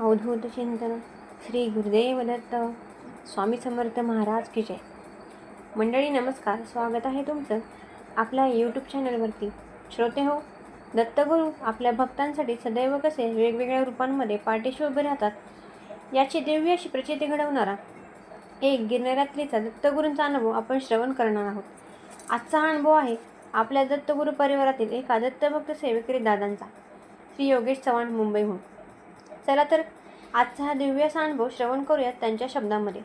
अवधूत चिंतन श्री गुरुदेव दत्त स्वामी समर्थ महाराज की जय. मंडळी नमस्कार. स्वागत आहे तुमचं आपल्या यूट्यूब चॅनलवरती श्रोते हो दत्तगुरू आपल्या भक्तांसाठी सदैव कसे वेगवेगळ्या रूपांमध्ये पाठीशी उभे राहतात याची दिव्य अशी प्रचिती घडवणारा एक गिरणरात्रीचा दत्तगुरूंचा अनुभव आपण श्रवण करणार आहोत. आजचा अनुभव आहे आपल्या दत्तगुरू परिवारातील एका दत्तभक्त सेवेकरी दादांचा. श्री योगेश चव्हाण मुंबईहून. चला तर आजचा हा दिव्य अनुभव श्रवण करूयात त्यांच्या शब्दामध्ये.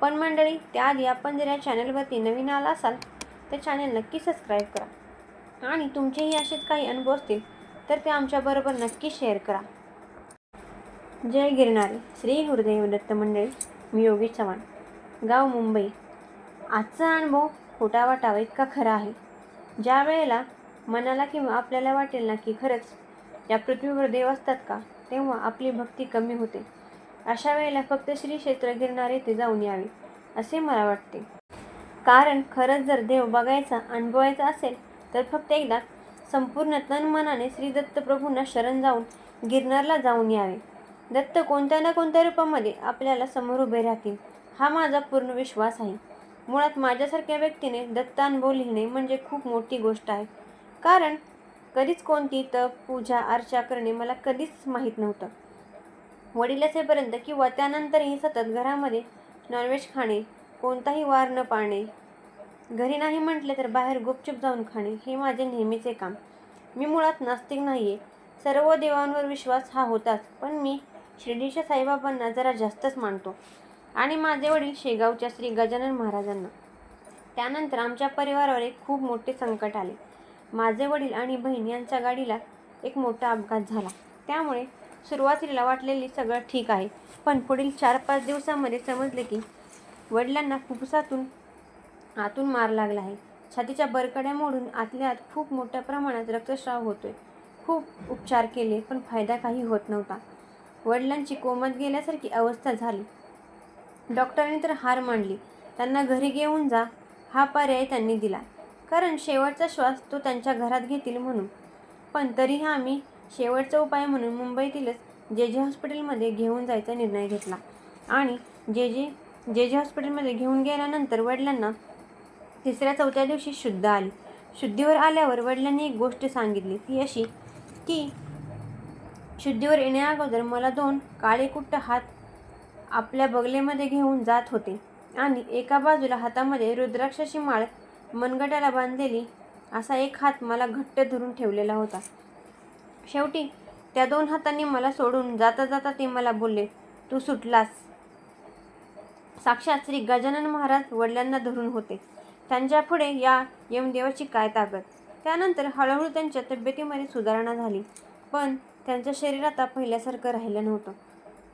पण मंडळी त्याआधी आपण जर या चॅनलवरती नवीन आला असाल तर चॅनल नक्की सबस्क्राईब करा. आणि तुमचेही असेच काही अनुभव असतील तर ते आमच्याबरोबर नक्की शेअर करा. जय गिरणारे श्री गुरुदेव दत्त मंडळी मी योगी चव्हाण. गाव मुंबई. आजचा अनुभव खोटा वाटावा इतका खरा आहे. ज्या वेळेला मनाला किंवा आपल्याला वाटेल ना की खरंच या पृथ्वीवर देव असतात का? तेव्हा आपली भक्ती कमी होते. अशा वेळेला फक्त श्री क्षेत्र गिरणार येथे जाऊन यावे असे मला वाटते. कारण खरंच जर देव बघायचा अनुभवायचा असेल तर फक्त एकदा संपूर्ण तन मनाने श्री दत्तप्रभूंना शरण जाऊन गिरनारला जाऊन यावे. दत्त कोणत्या ना कोणत्या रूपामध्ये आपल्याला समोर उभे राहतील हा माझा पूर्ण विश्वास आहे. मुळात माझ्यासारख्या व्यक्तीने दत्त अनुभव लिहिणे म्हणजे खूप मोठी गोष्ट आहे. कारण कधीच कोणती तप पूजा अर्चा करणे मला कधीच माहीत नव्हतं. वडील असेपर्यंत किंवा त्यानंतरही सतत घरामध्ये नॉनव्हेज खाणे कोणताही वार न पाळणे घरी नाही म्हटले तर बाहेर गुपचूप जाऊन खाणे हे माझे नेहमीचे काम. मी मुळात नास्तिक नाही आहे सर्व देवांवर विश्वास हा होताच पण मी शिर्डीच्या साईबाबांना जरा जास्तच मानतो आणि माझे वडील शेगावच्या श्री गजानन महाराजांना. त्यानंतर आमच्या परिवारावर एक खूप मोठे संकट आले. माझे वडील आणि बहीण यांच्या गाडीला एक मोठा अपघात झाला. त्यामुळे सुरुवातीला वाटलेली सगळं ठीक आहे. पण पुढील चार पाच दिवसामध्ये समजले की वडिलांना फुफ्फुसातून आतून मार लागला आहे. छातीच्या बरकड्या मोडून आतल्या आत खूप मोठ्या प्रमाणात रक्तस्राव होतोय. खूप उपचार केले पण फायदा काही होत नव्हता. वडिलांची कोमत गेल्यासारखी अवस्था झाली. डॉक्टरांनी तर हार मांडली त्यांना घरी घेऊन जा हा पर्याय त्यांनी दिला. कारण शेवटचा श्वास तो त्यांच्या घरात घेतील म्हणून. पण तरीही आम्ही शेवटचा उपाय म्हणून मुंबईतीलच जे जे हॉस्पिटलमध्ये घेऊन जायचा निर्णय घेतला. आणि जे जे जे जे हॉस्पिटलमध्ये घेऊन गेल्यानंतर वडिलांना तिसऱ्या चौथ्या दिवशी शुद्ध आली. शुद्धीवर आल्यावर वडिलांनी एक गोष्ट सांगितली ती अशी की शुद्धीवर येण्याअगोदर मला दोन काळे कुट्ट हात आपल्या बगलेमध्ये घेऊन जात होते आणि एका बाजूला हातामध्ये रुद्राक्षाची माळ मनगटाला बांधलेली असा एक हात मला घट्ट धरून ठेवलेला होता. शेवटी त्या दोन हातांनी मला सोडून जाता जाता ते मला बोलले तू सुटलास. साक्षात श्री गजानन महाराज वडिलांना धरून होते. त्यांच्या पुढे या यमदेवाची काय ताकद? त्यानंतर हळूहळू त्यांच्या तब्येतीमध्ये सुधारणा झाली पण त्यांचं शरीर आता पहिल्यासारखं राहिलं नव्हतं.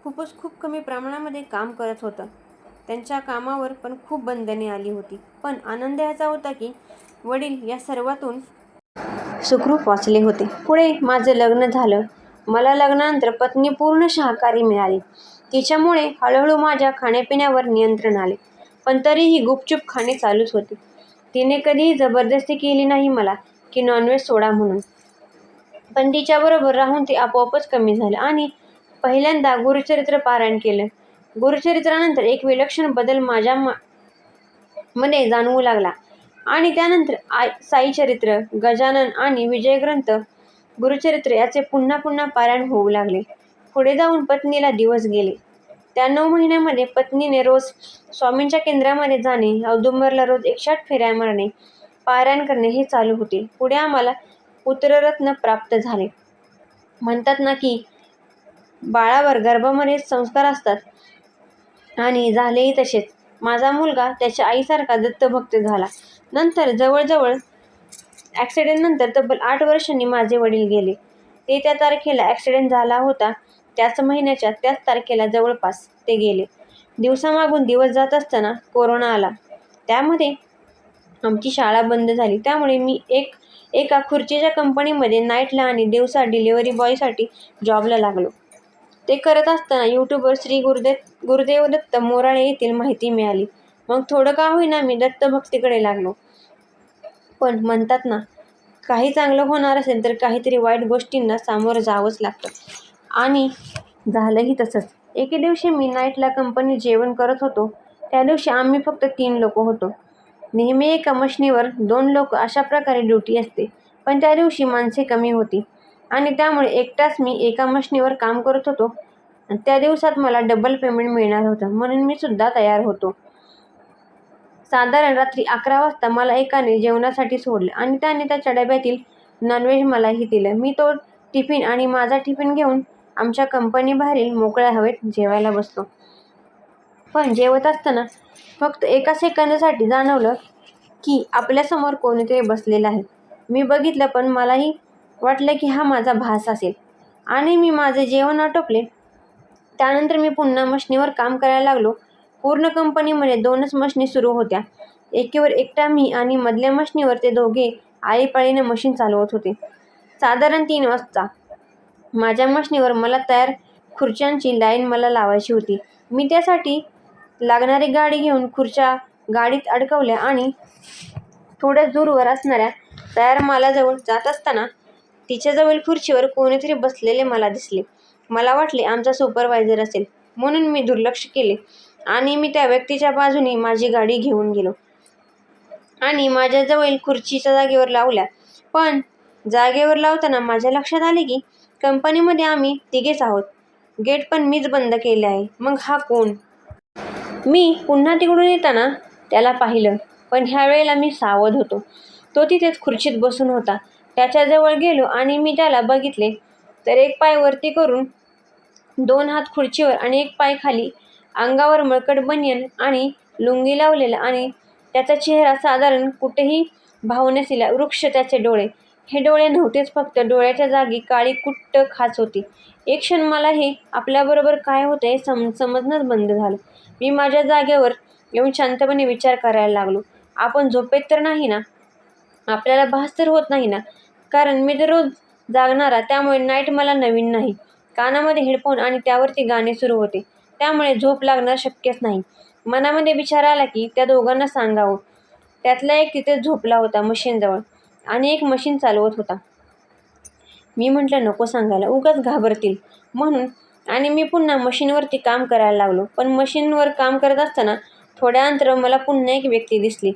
खूपच खूप कमी प्रमाणामध्ये काम करत होतं. त्यांच्या कामावर पण खूप बंधने आली होती. पण आनंद ह्याचा होता की वडील या सर्वातून सुखरूप वाचले होते. पुढे माझं लग्न झालं. मला लग्नानंतर पत्नी पूर्ण शाकाहारी मिळाली. तिच्यामुळे हळूहळू माझ्या खाण्यापिण्यावर नियंत्रण आले. पण तरीही गुपचूप खाणे चालूच होते. तिने कधीही जबरदस्ती केली नाही मला की नॉनव्हेज सोडा म्हणून. पण तिच्याबरोबर राहून ते आपोआपच कमी झालं आणि पहिल्यांदा गुरुचरित्र पारायण केलं. गुरुचरित्रानंतर एक विलक्षण बदल माझ्या मा मध्ये जाणवू लागला. आणि त्यानंतर आय साईचरित्र गजानन आणि विजयग्रंथ गुरुचरित्र याचे पुन्हा पुन्हा पारायण होऊ लागले. पुढे जाऊन पत्नीला दिवस गेले. त्या नऊ महिन्यामध्ये पत्नीने रोज स्वामींच्या केंद्रामध्ये जाणे औदुंबरला रोज एकशाट फेऱ्या मारणे पारायण करणे हे चालू होते. पुढे आम्हाला पुत्ररत्न प्राप्त झाले. म्हणतात ना की बाळावर गर्भामध्ये संस्कार असतात. आणि झालेही तसेच. माझा मुलगा त्याच्या आईसारखा दत्तभक्त झाला. नंतर जवळजवळ ॲक्सिडेंटनंतर तब्बल आठ वर्षांनी माझे वडील गेले. ते त्या तारखेला ॲक्सिडेंट झाला होता. त्याच महिन्याच्या त्याच तारखेला जवळपास ते गेले. दिवसामागून दिवस जात असताना कोरोना आला. त्यामध्ये आमची शाळा बंद झाली. त्यामुळे मी एक एका खुर्चीच्या कंपनीमध्ये नाईटला आणि दिवसा डिलिव्हरी बॉयसाठी जॉबला लागलो. ते करत असताना यूट्यूबवर श्री गुरुदेव गुरुदेव दत्त मोराळे येथील माहिती मिळाली. मग थोडं का होईना मी दत्तभक्तीकडे लागलो. पण म्हणतात ना काही चांगलं होणार असेल तर काहीतरी वाईट गोष्टींना सामोरं जावंच लागतं. आणि झालंही तसंच. एके दिवशी मी नाईटला कंपनी जेवण करत होतो. त्या दिवशी आम्ही फक्त तीन लोक होतो. नेहमी एका मशनीवर दोन लोक अशा प्रकारे ड्युटी असते. पण त्या दिवशी माणसे कमी होती. आणि त्यामुळे एकटाच मी एका मशनीवर काम करत होतो. आणि त्या दिवसात मला डबल पेमेंट मिळणार होतं. म्हणून मी सुद्धा तयार होतो. साधारण रात्री अकरा वाजता मला एकाने जेवणासाठी सोडलं आणि त्याने त्याच्या डब्यातील नॉनव्हेज मलाही दिलं. मी तो टिफिन आणि माझा टिफिन घेऊन आमच्या कंपनीबाहेरील मोकळ्या हवेत जेवायला बसलो. पण जेवत असताना फक्त एका सेकंदासाठी जाणवलं की आपल्यासमोर कोणीतरी बसलेलं आहे. मी बघितलं पण मलाही वाटलं की हा माझा भास असेल. आणि मी माझे जेवण आटोपले. त्यानंतर मी पुन्हा मशनीवर काम करायला लागलो. पूर्ण कंपनीमध्ये दोनच मशनी सुरू होत्या. एकीवर एकटा मी आणि मधल्या मशनीवर ते दोघे आळीपाळीने मशीन चालवत होते. साधारण तीन वाजता. माझ्या मशनीवर मला तयार खुर्च्यांची लाईन मला लावायची होती. मी त्यासाठी लागणारी गाडी घेऊन खुर्च्या गाडीत अडकवल्या आणि थोड्या दूरवर असणाऱ्या तयार मालाजवळ जात असताना तिच्याजवळ खुर्चीवर कोणीतरी बसलेले मला दिसले. मला वाटले आमचा सुपरवायझर असेल. म्हणून मी दुर्लक्ष केले आणि मी त्या व्यक्तीच्या बाजूने माझी गाडी घेऊन गेलो. आणि माझ्याजवळ खुर्चीच्या जागेवर लावल्या. पण जागेवर लावताना माझ्या लक्षात आले की कंपनीमध्ये आम्ही तिघेच आहोत. गेट पण मीच बंद केले आहे. मग हा कोण? मी पुन्हा तिकडून येताना त्याला पाहिलं. पण ह्या वेळेला मी सावध होतो. तो तिथेच खुर्चीत बसून होता. त्याच्याजवळ गेलो आणि मी त्याला बघितले. तर एक पाय वरती करून दोन हात खुर्चीवर आणि एक पाय खाली अंगावर मळकट बनियन आणि लुंगी लावलेला आणि त्याचा चेहरा साधारण कुठेही भाव वृक्ष त्याचे डोळे. हे डोळे नव्हतेच फक्त डोळ्याच्या जागी काळी कुट्ट खाच होती. एक क्षण मला हे आपल्याबरोबर काय होतं हे सम समजणंच बंद झालं. मी माझ्या जागेवर येऊन शांतपणे विचार करायला लागलो. आपण झोपेत तर नाही ना? आपल्याला भास तर होत नाही ना? कारण मी तर रोज जागणारा त्यामुळे नाईट मला नवीन नाही. कानामध्ये हेडफोन आणि त्यावरती गाणे सुरू होते. त्यामुळे झोप लागणं शक्यच नाही. मनामध्ये विचार आला की त्या दोघांना सांगावं. त्यातला एक तिथे झोपला होता मशीनजवळ आणि एक मशीन चालवत होता. मी म्हटलं नको सांगायला उगाच घाबरतील. म्हणून आणि मी पुन्हा मशीनवरती काम करायला लागलो. पण मशीनवर काम करत असताना थोड्या अंतर मला पुन्हा एक व्यक्ती दिसली.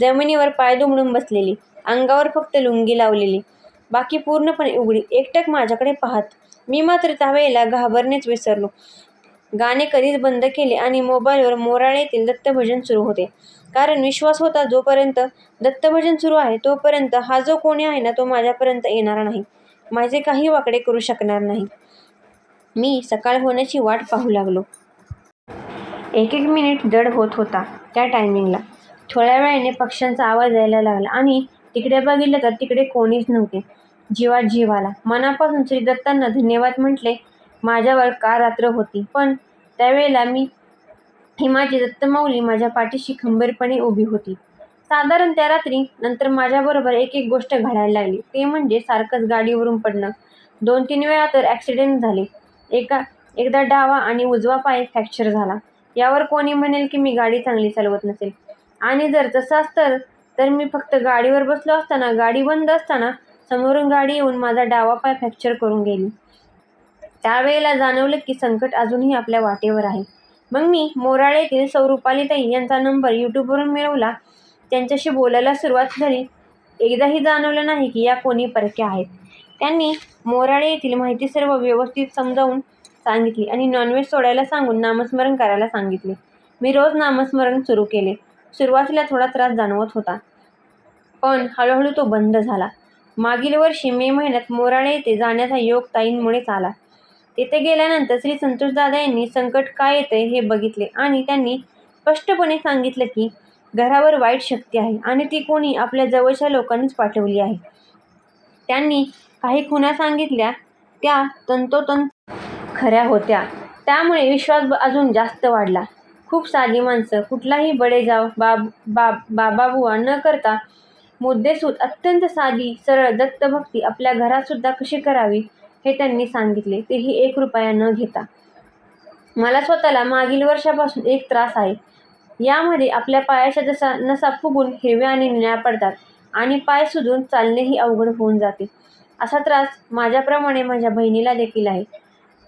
जमिनीवर पाय दुमडून बसलेली. अंगावर फक्त लुंगी लावलेली. बाकी पूर्णपणे उघडी. एकटक माझ्याकडे पाहत. मी मात्र त्यावेळेला घाबरणेच विसरलो. गाणे कधीच बंद केले आणि मोबाईलवर मोराळेतील दत्तभजन सुरू होते. कारण विश्वास होता जोपर्यंत दत्तभजन सुरू आहे तोपर्यंत हा जो कोणी आहे ना तो माझ्यापर्यंत येणार नाही. माझे काही वाकडे करू शकणार नाही. मी सकाळ होण्याची वाट पाहू लागलो. एक एक मिनिट जड होत होता त्या टायमिंगला थोड्या वेळाने पक्ष्यांचा आवाज यायला लागला आणि तिकडे बघितलं तर तिकडे कोणीच नव्हते. जीवा जीव आला मनापासून श्री दत्तांना धन्यवाद म्हटले माझ्यावर का रात्र होती? पण त्यावेळेला मी ही माझी दत्तमाऊली माझ्या पाठीशी खंबीरपणे उभी होती. साधारण त्या रात्री नंतर माझ्याबरोबर एक एक गोष्ट घडायला लागली. ते म्हणजे सारखंच गाडीवरून पडणं. दोन तीन वेळा तर ॲक्सिडेंट झाले. एका एकदा डावा आणि उजवा पाय फ्रॅक्चर झाला. यावर कोणी म्हणेल की मी गाडी चांगली चालवत नसेल. आणि जर तसाच तर तर मी फक्त गाडीवर बसलो असताना गाडी बंद असताना समोरून गाडी येऊन माझा डावा पाय फ्रॅक्चर करून गेली. त्यावेळेला जाणवलं की संकट अजूनही आपल्या वाटेवर आहे. मग मी मोराळे येथील सौरुपालीताई यांचा नंबर यूट्यूबवरून मिळवला. त्यांच्याशी बोलायला सुरुवात झाली. एकदाही जाणवलं नाही की या कोणी परक्या आहेत. त्यांनी मोराळे येथील माहिती सर्व व्यवस्थित समजावून सांगितली आणि नॉनव्हेज सोडायला सांगून नामस्मरण करायला सांगितले. मी रोज नामस्मरण सुरू केले. सुरुवातीला थोडा त्रास जाणवत होता. पण हळूहळू तो बंद झाला. मागील वर्षी मे महिन्यात मोराळे येथे जाण्याचा योग ताईंमुळेच आला. तिथे गेल्यानंतर श्री संतोषदादा यांनी संकट काय येते हे बघितले आणि त्यांनी स्पष्टपणे सांगितलं की घरावर वाईट शक्ती आहे आणि ती कोणी आपल्या जवळच्या लोकांनीच पाठवली आहे. त्यांनी काही खुणा सांगितल्या त्या तंतोतंत खऱ्या होत्या. त्यामुळे विश्वास अजून जास्त वाढला. खूप साधी माणसं कुठलाही बडेजाव बाब बाब बाबाबुवा न करता मुद्देसूद अत्यंत साधी सरळ दत्तभक्ती आपल्या घरातसुद्धा कशी करावी हे त्यांनी सांगितले. तेही एक रुपया न घेता. मला स्वतःला मागील वर्षापासून एक त्रास आहे. यामध्ये आपल्या पायाच्या जसा नसा फुगून हिरव्या आणि निळ्या पडतात आणि पाय सुजून चालणेही अवघड होऊन जाते. असा त्रास माझ्याप्रमाणे माझ्या बहिणीला देखील आहे.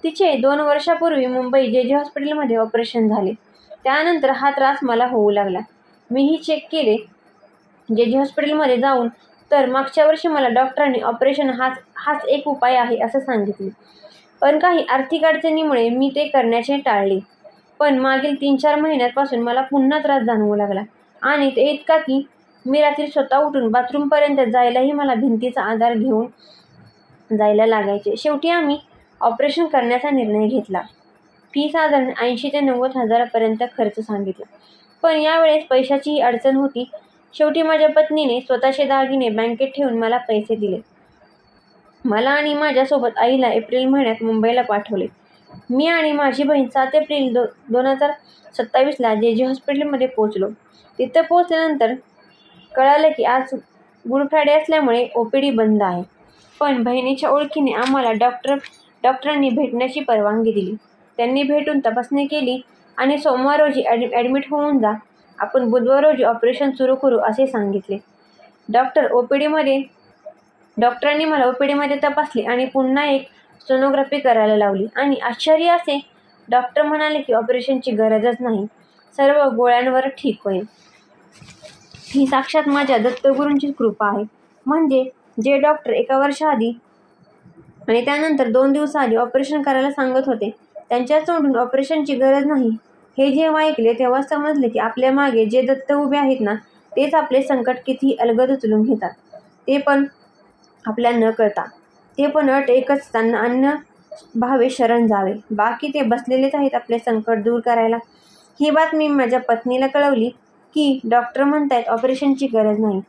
तिचे दोन वर्षापूर्वी मुंबई जे जे हॉस्पिटलमध्ये ऑपरेशन झाले. त्यानंतर हा त्रास मला होऊ लागला. मीही चेक केले. जे जे हॉस्पिटलमध्ये जाऊन तर मागच्या वर्षी मला डॉक्टरांनी ऑपरेशन हाच हाच एक उपाय आहे असं सांगितले. पण काही आर्थिक अडचणीमुळे मी ते करण्याचे टाळले. पण मागील तीन चार महिन्यापासून मला पुन्हा त्रास जाणवू लागला. आणि ते इतका की मी रात्री स्वतः उठून बाथरूमपर्यंत जायलाही मला भिंतीचा आधार घेऊन जायला लागायचे. शेवटी आम्ही ऑपरेशन करण्याचा निर्णय घेतला. फी साधारण ऐंशी ते नव्वद हजारापर्यंत खर्च सांगितला. पण यावेळेस पैशाचीही अडचण होती. शेवटी माझ्या पत्नीने स्वतःचे दागिने बँकेत ठेवून मला पैसे दिले. मला आणि माझ्यासोबत आईला एप्रिल महिन्यात मुंबईला पाठवले. मी आणि माझी बहीण सात एप्रिल दो दोन हजार सत्तावीसला जे जे हॉस्पिटलमध्ये पोचलो तिथं पोचल्यानंतर कळालं की आज गुड फ्रायडे असल्यामुळे ओ पी डी बंद आहे. पण बहिणीच्या ओळखीने आम्हाला डॉक्टर डॉक्टरांनी भेटण्याची परवानगी दिली. त्यांनी भेटून तपासणी केली आणि सोमवार रोजी ॲड ॲडमिट होऊन जा. आपण बुधवार रोजी ऑपरेशन सुरू करू असे सांगितले. डॉक्टर ओ पी डीमध्ये डॉक्टरांनी मला ओ पी डीमध्ये तपासले आणि पुन्हा एक सोनोग्राफी करायला लावली. आणि आश्चर्य असे डॉक्टर म्हणाले की ऑपरेशनची गरजच नाही. सर्व गोळ्यांवर ठीक होईल. ही साक्षात माझ्या दत्तगुरूंची कृपा आहे. म्हणजे जे डॉक्टर एका वर्षाआधी आणि त्यानंतर दोन दिवसाआधी ऑपरेशन करायला सांगत होते त्यांच्या तोंडून ऑपरेशनची गरज नाही. हे जेव्हा ऐकले तेव्हा समजले की आपल्या मागे जे दत्त उभे आहेत ना तेच आपले संकट किती अलगद उचलून घेतात. ते पण आपल्या न कळता. ते पण अट एकच त्यांना अन्न भावे शरण जावे. बाकी ते बसलेलेच आहेत आपले संकट दूर करायला. ही बातमी माझ्या पत्नीला कळवली की डॉक्टर म्हणतायत ऑपरेशनची गरज नाही.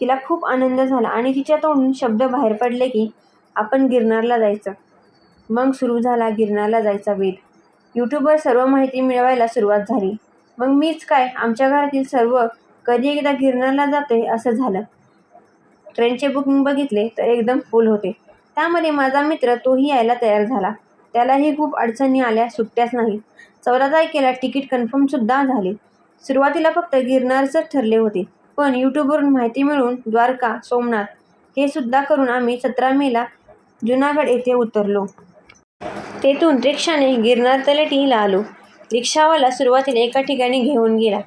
तिला खूप आनंद झाला आणि तिच्या तोंडून शब्द बाहेर पडले की आपण गिरनारला जायचं. मग सुरू झाला गिरनारला जायचा वेध. यूट्यूबवर सर्व माहिती मिळवायला सुरुवात झाली. मग मीच काय? आमच्या घरातील सर्व कधी एकदा गिरनारला जाते असं झालं. ट्रेनचे बुकिंग बघितले तर एकदम फुल होते. त्यामध्ये माझा मित्र तोही यायला तयार झाला. त्यालाही खूप अडचणी आल्या सुट्ट्याच नाही. चौदा तारखेला तिकीट कन्फर्मसुद्धा झाले. सुरुवातीला फक्त गिरनारचंच ठरले होते. पण यूट्यूबवरून माहिती मिळून द्वारका सोमनाथ हे सुद्धा करून आम्ही सतरा मेला जुनागड येथे उतरलो. तेथून रिक्षाने गिरनार तलेटीला आलो रिक्षावाला सुरुवातीला एका ठिकाणी घेऊन गेला.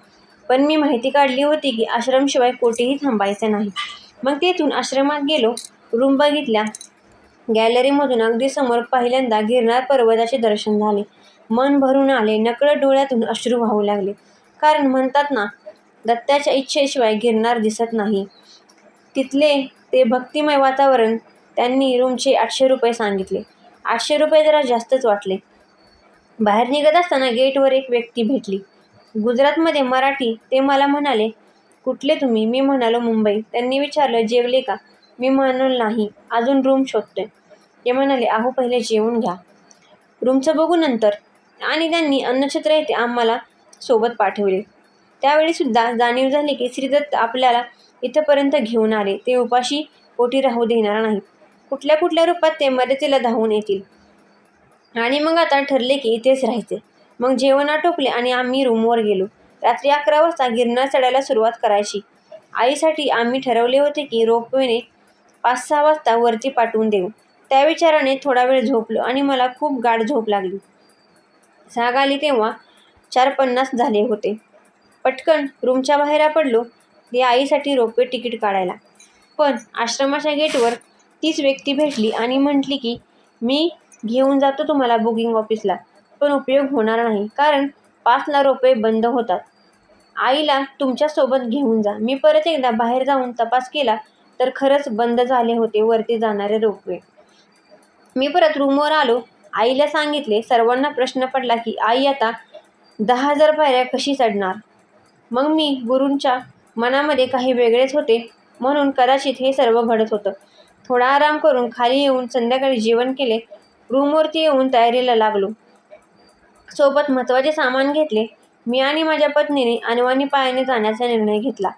पण मी माहिती काढली होती की आश्रमशिवाय कोठेही थांबायचं नाही. मग तेथून आश्रमात गेलो. रूम बघितल्या. गॅलरीमधून अगदी समोर पहिल्यांदा गिरनार पर्वताचे दर्शन झाले. मन भरून आले. नकळत डोळ्यातून अश्रू वाहू लागले. कारण म्हणतात ना दत्ताच्या इच्छेशिवाय गिरनार दिसत नाही. तिथले ते भक्तिमय वातावरण त्यांनी रूमचे आठशे रुपये सांगितले. आठशे रुपये जरा जास्तच वाटले. बाहेर निघत असताना गेटवर एक व्यक्ती भेटली. गुजरातमध्ये मराठी ते मला म्हणाले कुठले तुम्ही? मी म्हणालो मुंबई. त्यांनी विचारलं जेवले का? मी म्हणालो नाही अजून रूम शोधतोय. ते म्हणाले अहो पहिले जेवून घ्या. रूमचं बघू नंतर. आणि त्यांनी अन्नछत्र येथे आम्हाला सोबत पाठवले. त्यावेळीसुद्धा जाणीव झाली की श्रीदत्त आपल्याला इथंपर्यंत घेऊन आले. ते उपाशी पोटी राहू देणार नाहीत. कुठल्या कुठल्या रूपात ते मदतीला धावून येतील. आणि मग आता ठरले की इथेच राहायचे. मग जेवण आटोपले आणि आम्ही रूमवर गेलो. रात्री अकरा वाजता गिरणार चढायला सुरुवात करायची. आईसाठी आम्ही ठरवले होते की रोपवेने पाच सहा वाजता वरती पाठवून देऊ. त्या विचाराने थोडा वेळ झोपलो आणि मला खूप गाढ झोप लागली. जाग आली तेव्हा चार पन्नास झाले होते. पटकन रूमच्या बाहेर पडलो. ते आईसाठी रोपवे तिकीट काढायला. पण आश्रमाच्या गेटवर तीच व्यक्ती भेटली आणि म्हटली की मी घेऊन जातो तुम्हाला बुकिंग ऑफिसला पण उपयोग होणार नाही कारण पाचला रुपये बंद होतात. आईला तुमच्यासोबत घेऊन जा. मी परत एकदा बाहेर जाऊन तपास केला तर खरंच बंद झाले होते वरती जाणारे रोपवे. मी परत रूमवर आलो. आईला सांगितले सर्वांना प्रश्न पडला की आई आता दहा हजार पायऱ्या कशी चढणार? मग मी गुरूंच्या मनामध्ये काही वेगळेच होते. म्हणून कदाचित हे सर्व घडत होतं. थोडा आराम करून खाली येऊन संध्याकाळी जेवण केले. रूमवरती येऊन तयारीला लागलो. सोबत महत्त्वाचे सामान घेतले. मी आणि माझ्या पत्नीने अनवाणी पायाने जाण्याचा निर्णय घेतला.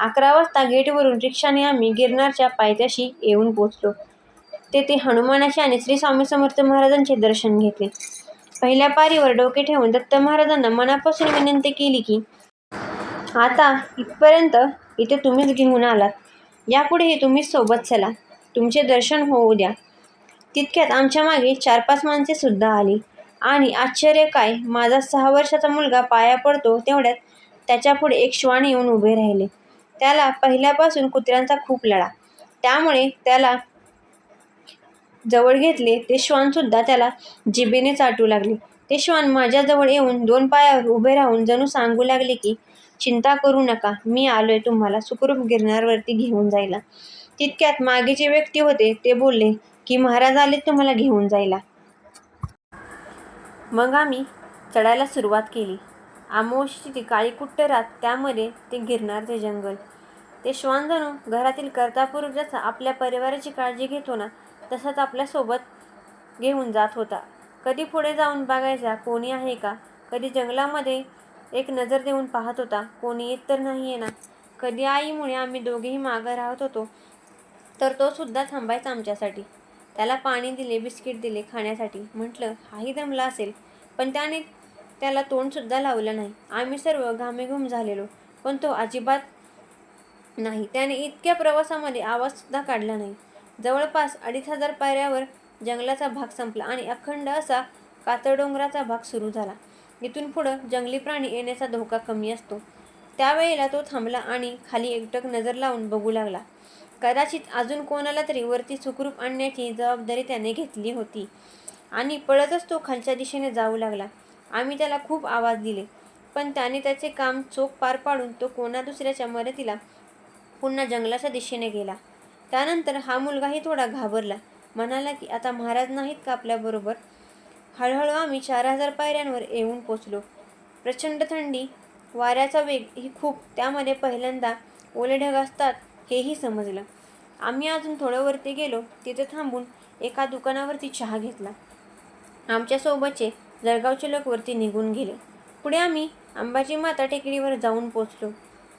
अकरा वाजता गेटवरून रिक्षाने आम्ही गिरनारच्या पायथ्याशी येऊन पोचलो तेथे हनुमानाचे आणि श्री स्वामी समर्थ महाराजांचे दर्शन घेतले. पहिल्या पारीवर डोके ठेवून दत्त महाराजांना मनापासून विनंती केली की आता इथपर्यंत इथे तुम्हीच घेऊन आलात. यापुढेही तुम्हीच सोबत चला. तुमचे दर्शन होऊ द्या. तितक्यात आमच्या मागे चार पाच माणसे सुद्धा आली. आणि आश्चर्य काय? माझा सहा वर्षाचा मुलगा पाया पडतो तेवढ्यात त्याच्यापुढे एक श्वान येऊन उभे राहिले. त्याला पहिल्यापासून कुत्र्यांचा खूप लढा त्यामुळे त्याला जवळ घेतले. ते श्वानसुद्धा त्याला जिभेने चाटू लागले. ते श्वान माझ्याजवळ येऊन दोन पायावर उभे राहून जणू सांगू लागले की चिंता करू नका. मी आलोय तुम्हाला. सुखरूप गिरणारवरती घेऊन जायला. तितक्यात मागे जे व्यक्ती होते ते बोलले की महाराज आले तुम्हाला घेऊन जायला. मग आम्ही चढायला सुरुवात केली. आमोशीची ती काळी कुट्टरात त्यामध्ये ते गिरणारचे जंगल. ते श्वान जणू घरातील कर्तापूर जसा आपल्या परिवाराची काळजी घेतो ना तसाच आपल्यासोबत घेऊन जात होता. कधी पुढे जाऊन बघायचा कोणी आहे का? कधी जंगलामध्ये एक नजर देऊन पाहत होता कोणी येत तर नाही आहे ना. कधी आईमुळे आम्ही दोघेही मागं राहत होतो तर तो सुद्धा थांबायचा आमच्यासाठी. त्याला पाणी दिले बिस्किट दिले खाण्यासाठी. म्हटलं हाही दमला असेल. पण त्याने त्याला तोंडसुद्धा लावलं नाही. आम्ही सर्व घामेघूम झालेलो पण तो अजिबात नाही. त्याने इतक्या प्रवासामध्ये आवाजसुद्धा काढला नाही. जवळपास अडीच हजार पायऱ्यावर जंगलाचा भाग संपला आणि अखंड असा कातळडोंगराचा भाग सुरू झाला. इथून पुढं जंगली प्राणी येण्याचा धोका कमी असतो. त्यावेळेला तो थांबला आणि खाली एकटक नजर लावून बघू लागला. कदाचित अजून कोणाला तरी वरती सुखरूप आणण्याची जबाबदारी त्याने घेतली होती. आणि पळतच तो खालच्या दिशेने जाऊ लागला. आम्ही त्याला खूप आवाज दिले. पण त्याने त्याचे काम चोख पार पाडून तो कोणा दुसऱ्याच्या मदतीला पुन्हा जंगलाच्या दिशेने गेला. त्यानंतर हा मुलगाही थोडा घाबरला. म्हणाला की आता महाराज नाहीत का आपल्याबरोबर हळूहळू आम्ही चार हजार पायऱ्यांवर येऊन पोचलो. प्रचंड थंडी वाऱ्याचा वेग ही खूप. त्यामध्ये पहिल्यांदा ओले ढग असतात हेही समजलं. आम्ही अजून थोडं वरती गेलो तिथे थांबून एका दुकानावरती चहा घेतला. आमच्यासोबतचे जळगावचे लोक वरती निघून गेले. पुढे आम्ही अंबाची माता टेकडीवर जाऊन पोचलो.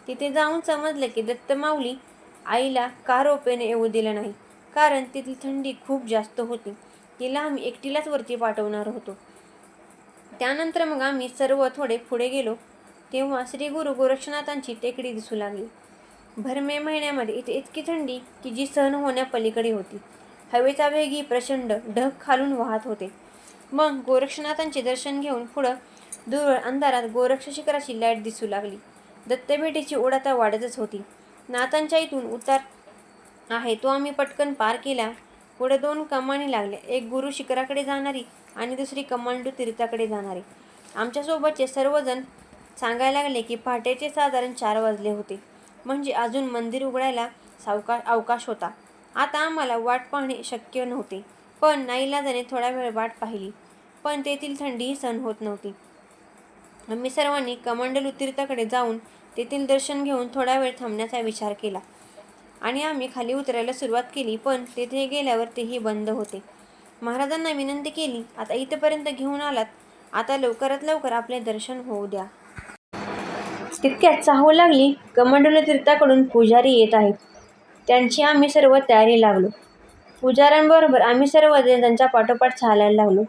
तिथे जाऊन समजलं की दत्तमाऊली आईला का रोपेने येऊ दिलं नाही कारण तिथली थंडी खूप जास्त होती. तिला आम्ही एकटीलाच वरती पाठवणार होतो. त्यानंतर मग आम्ही सर्व थोडे पुढे गेलो तेव्हा श्री गुरु गोरक्षनाथांची टेकडी दिसू लागली. भर मे महिन्यामध्ये इथे इतकी थंडी की जी सहन होण्यापलीकडे होती. हवेचा वेगी प्रचंड ढग खालून वाहत होते. मग गोरक्षनाथांचे दर्शन घेऊन पुढं दूरवर अंधारात गोरक्ष शिखराची लाइट दिसू लागली. दत्तभेटीची ओढ आता वाढतच होती. नाथांच्या इथून उतार आहे तो आम्ही पटकन पार केला. पुढे दोन कमानी लागल्या. एक गुरु शिखराकडे जाणारी आणि दुसरी कमांडू तीर्थाकडे जाणारी. आमच्यासोबतचे सर्वजण सांगायला लागले की पहाटेचे साधारण चार वाजले होते. म्हणजे अजून मंदिर उघडायला सावकाश अवकाश होता. आता आम्हाला वाट पाहणे शक्य नव्हते पण नाईलाजाने थोडा वेळ वाट पाहिली. पण तेथील थंडीही सहन होत नव्हती. आम्ही सर्वांनी कमंडलू तीर्थाकडे जाऊन तेथील दर्शन घेऊन थोडा वेळ थांबण्याचा विचार केला. आणि आम्ही खाली उतरायला सुरुवात केली पण तेथे गेल्यावर तेही बंद होते. महाराजांना विनंती केली आता इथपर्यंत घेऊन आलात. आता लवकरात लवकर आपले दर्शन होऊ द्या. तितक्यात चाहू लागली. कमंडल तीर्थाकडून पुजारी येत आहेत. त्यांची आम्ही सर्व तयारी लागलो. पुजाऱ्यांबरोबर आम्ही सर्वजण त्यांच्या पाठोपाठ चालायला लागलो.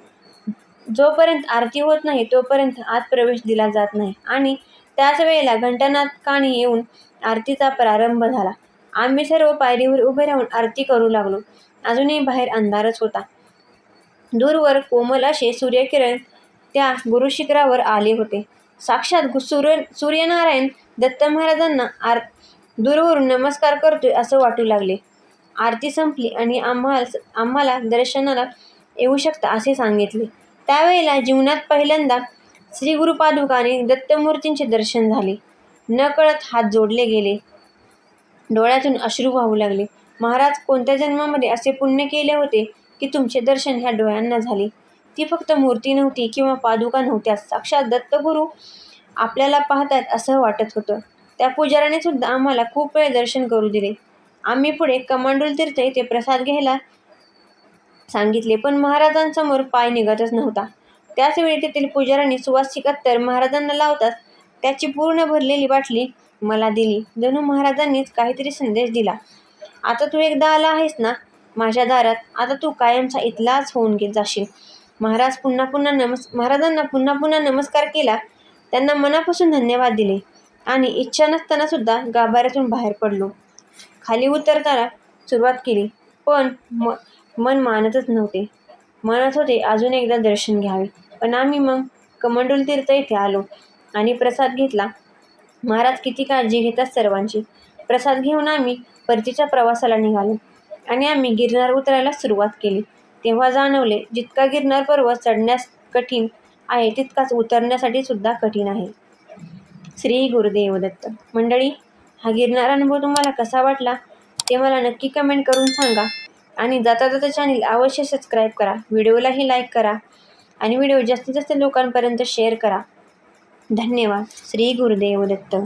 जोपर्यंत आरती होत नाही तोपर्यंत आत प्रवेश दिला जात नाही आणि त्याच वेळेला घंटानाथ काणी येऊन आरतीचा प्रारंभ झाला. आम्ही सर्व पायरीवर उभे राहून आरती करू लागलो. अजूनही बाहेर अंधारच होता. दूरवर कोमल असे सूर्यकिरण त्या गुरुशिखरावर आले होते. साक्षात सूर्य सूर्यनारायण दत्त महाराजांना आर दूरवरून नमस्कार करतोय असं वाटू लागले. आरती संपली आणि आम्हाला आम्हाला दर्शनाला येऊ शकता असे सांगितले. त्यावेळेला जीवनात पहिल्यांदा श्री गुरुपादुकाने दत्तमूर्तींचे दर्शन झाले. नकळत हात जोडले गेले. डोळ्यातून अश्रू वाहू लागले. महाराज कोणत्या जन्मामध्ये असे पुण्य केले होते की तुमचे दर्शन ह्या डोळ्यांना झाले? ती फक्त मूर्ती नव्हती किंवा पादुका नव्हत्या. साक्षात दत्तगुरू आपल्याला पाहतात असं वाटत होतं. त्या पुजाऱ्याने सुद्धा आम्हाला खूप वेळ दर्शन करू दिले. आम्ही पुढे कमांडुल तीर्थ येथे प्रसाद घ्यायला सांगितले पण महाराजांसमोर पाय निघतच नव्हता. त्याच वेळी तेथील पुजाऱ्यांनी सुवासिक अत्तर महाराजांना लावताच त्याची पूर्ण भरलेली बाटली मला दिली. जणू महाराजांनीच काहीतरी संदेश दिला. आता तू एकदा आला आहेस ना? माझ्या दारात. आता तू कायमचा इथलाच होऊन घेत जाशील. महाराज पुन्हा पुन्हा नमस् महाराजांना पुन्हा पुन्हा नमस्कार केला. त्यांना मनापासून धन्यवाद दिले. आणि इच्छा नसतानासुद्धा गाभाऱ्यातून बाहेर पडलो. खाली उतरताना सुरुवात केली. पण म मन मानतच नव्हते. म्हणत होते अजून एकदा दर्शन घ्यावे. पण आम्ही मग कमंडूल तीर्थ येथे आलो आणि प्रसाद घेतला. महाराज किती काळजी घेतात सर्वांची. प्रसाद घेऊन आम्ही परतीच्या प्रवासाला निघालो आणि आम्ही गिरनार उतरायला सुरुवात केली. तेव्हा जाणवले जितका गिरनार पर्वत चढण्यास कठीण आहे तितकाच उतरण्यासाठी सुद्धा कठीण आहे. श्री गुरुदेव दत्त मंडळी हा गिरनार अनुभव तुम्हाला कसा वाटला? ते मला नक्की कमेंट करून सांगा. आणि जाता जाता चॅनल अवश्य सबस्क्राईब करा. व्हिडिओलाही लाईक करा. आणि व्हिडिओ जास्तीत जास्त लोकांपर्यंत शेअर करा. धन्यवाद. श्री गुरुदेव दत्त